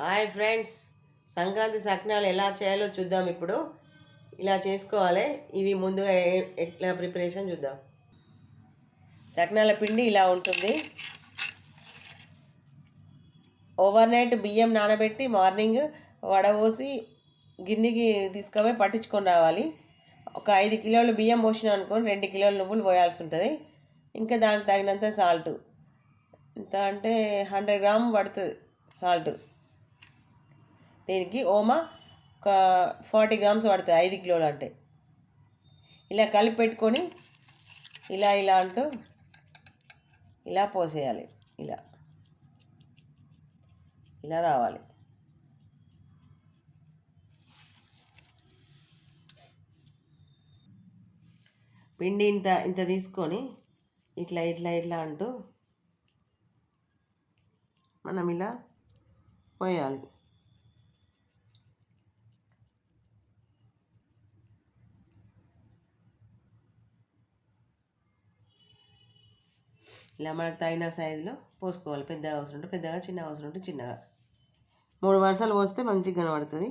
Hi friends. Sankranti సకినాలు ఎలా చేయాలో చూద్దాం ఇప్పుడు. ఇలా చేసుకోవాలి. ఇవి ముందుగా ఎట్లా ప్రిపరేషన్ చూద్దాం. సకినాల పిండి ఇలా ఉంటుంది. ఓవర్ నైట్ బియ్యం నానబెట్టి మార్నింగ్ వడపోసి గిన్నెకి తీసుకుపోయి పట్టించుకొని రావాలి. ఒక ఐదు కిలోలు బియ్యం పోసినాం అనుకోండి రెండు కిలోల నువ్వులు పోయాల్సి ఉంటుంది. ఇంకా దానికి తగినంత సాల్ట్. ఎంత అంటే హండ్రెడ్ గ్రామ్ పడుతుంది సాల్ట్. దీనికి ఓమా ఒక ఫార్టీ గ్రామ్స్ పడుతుంది ఐదు కిలోలు అంటే. ఇలా కలిపి పెట్టుకొని ఇలా ఇలా అంటూ ఇలా పోసేయాలి ఇలా. ఇలా రావాలి. పిండి ఇంత ఇంత తీసుకొని ఇట్లా ఇట్లా ఇట్లా అంటూ మనం ఇలా పోయాలి. ఇలా మనకు తగిన సైజులో పోసుకోవాలి. పెద్దగా అవసరం ఉంటే పెద్దగా చిన్నగా అవసరం ఉంటే చిన్నగా. మూడు వరుసలు పోస్తే మంచిగా కనబడుతుంది.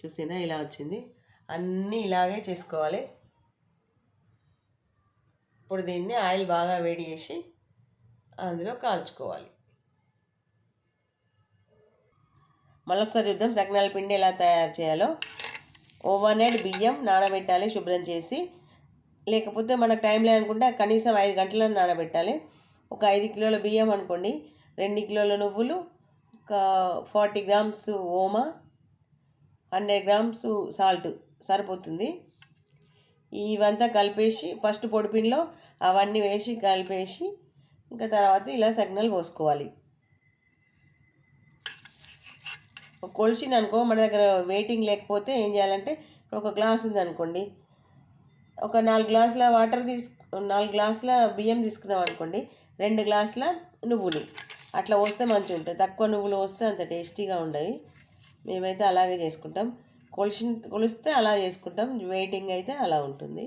చూసినా? ఇలా వచ్చింది. అన్నీ ఇలాగే చేసుకోవాలి. ఇప్పుడు దీన్ని ఆయిల్ బాగా వేడి చేసి అందులో కాల్చుకోవాలి. మళ్ళొకసారి చూద్దాం. సకినాల పిండి ఎలా తయారు చేయాలో. ఓవర్ నైట్ బియ్యం నానబెట్టాలి శుభ్రం చేసి. లేకపోతే మనకు టైం లేదనుకుంటే కనీసం ఐదు గంటలను నానబెట్టాలి. ఒక ఐదు కిలోల బియ్యం అనుకోండి. రెండు కిలోల నువ్వులు ఒక ఫార్టీ గ్రామ్స్ ఓమా హండ్రెడ్ గ్రామ్స్ సాల్ట్ సరిపోతుంది. ఇవంతా కలిపేసి ఫస్ట్ పొడిపిండిలో అవన్నీ వేసి కలిపేసి ఇంకా తర్వాత ఇలా సగ్నలు పోసుకోవాలి. కొలిసిన అనుకో మన దగ్గర వెయిటింగ్ లేకపోతే ఏం చేయాలంటే ఒక గ్లాస్ ఉంది అనుకోండి ఒక నాలుగు గ్లాసుల వాటర్ తీసు నాలుగు గ్లాసుల బియ్యం తీసుకున్నాం అనుకోండి రెండు గ్లాసుల నువ్వులు. అట్లా పోస్తే మంచిగా ఉంటుంది తక్కువ నువ్వులు పోస్తే అంత టేస్టీగా ఉండవు మేమైతే అలాగే చేసుకుంటాం. కొలిసి కొలిస్తే అలా చేసుకుంటాం. వెయిటింగ్ అయితే అలా ఉంటుంది.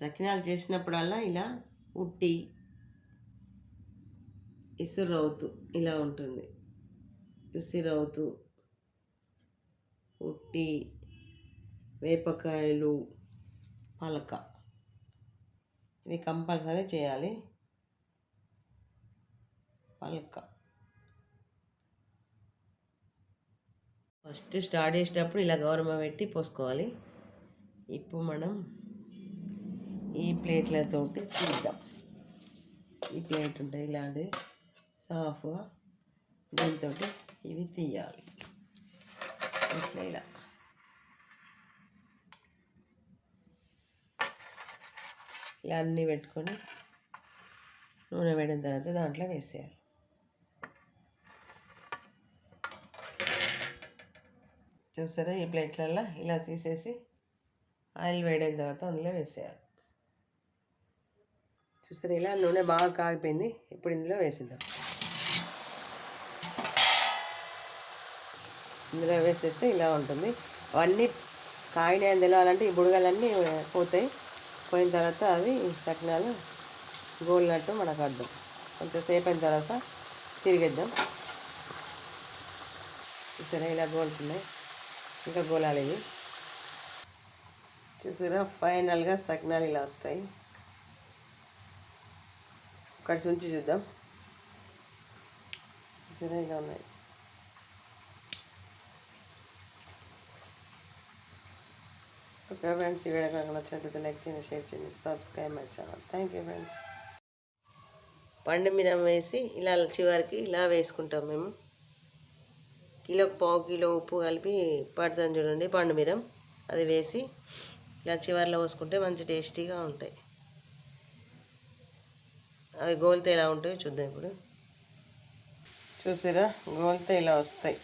సకినాలు చేసినప్పుడల్లా ఇలా ఉట్టి ఇసురవుతూ ఇలా ఉంటుంది. ఇసురవుతూ ఉట్టి వేపకాయలు పలక. ఇవి కంపల్సరీ చేయాలి. పలక. ఫస్ట్ స్టార్ట్ చేసేటప్పుడు ఇలా గౌరవం పెట్టి పోసుకోవాలి. ఇప్పుడు మనం ఈ ప్లేట్లతోటి తీద్దాం ఈ ప్లేట్ ఉంటాయి ఇలాంటిది. సాఫ్గా దీంతో ఇవి తీయాలి. ఇట్లా ఇలా. ఇలా అన్నీ పెట్టుకొని నూనె వేడిన తర్వాత దాంట్లో వేసేయాలి. చూసారా ఈ ప్లేట్లల్లో? ఇలా తీసేసి ఆయిల్ వేడైన తర్వాత అందులో వేసేయాలి. చూసారా ఇలా నూనె బాగా కాగిపోయింది. ఇప్పుడు ఇందులో వేసిద్దాం. ఇందులో వేసేస్తే ఇలా ఉంటుంది. అవన్నీ కాయినాయని తెలవాలంటే ఈ బుడగలన్నీ పోతాయి. పోయిన తర్వాత అవి సకినాలు గోలినట్టు మనకు అర్థం కొంచెం సేపు అయిన తర్వాత తిరిగేద్దాం. చూసారా ఇలా గోలుతున్నాయి. ఇంకా గోలాలి ఇవి. చూసారా? ఫైనల్గా సకినాలు ఇలా వస్తాయి. ఒకటి ఉంచి చూద్దాం. చూసారా? ఇలా ఉన్నాయి. ఓకే ఫ్రెండ్స్ ఈ వీడియో కనుక నచ్చినట్లయితే లైక్ చేయండి షేర్ చేయండి subscribe my channel. Thank you friends. పండు మిరం వేసి ఇలా చివరికి ఇలా వేసుకుంటాం మేము. కిలోకి పావు కిలో ఉప్పు కలిపి పడుతుంది చూడండి పండు మిరం అది వేసి ఇలా చివరిలో పోసుకుంటే మంచి టేస్టీగా ఉంటాయి. అవి గోల్తే ఎలా ఉంటాయో చూద్దాం ఇప్పుడు. చూసారా? గోల్తే ఇలా వస్తాయి.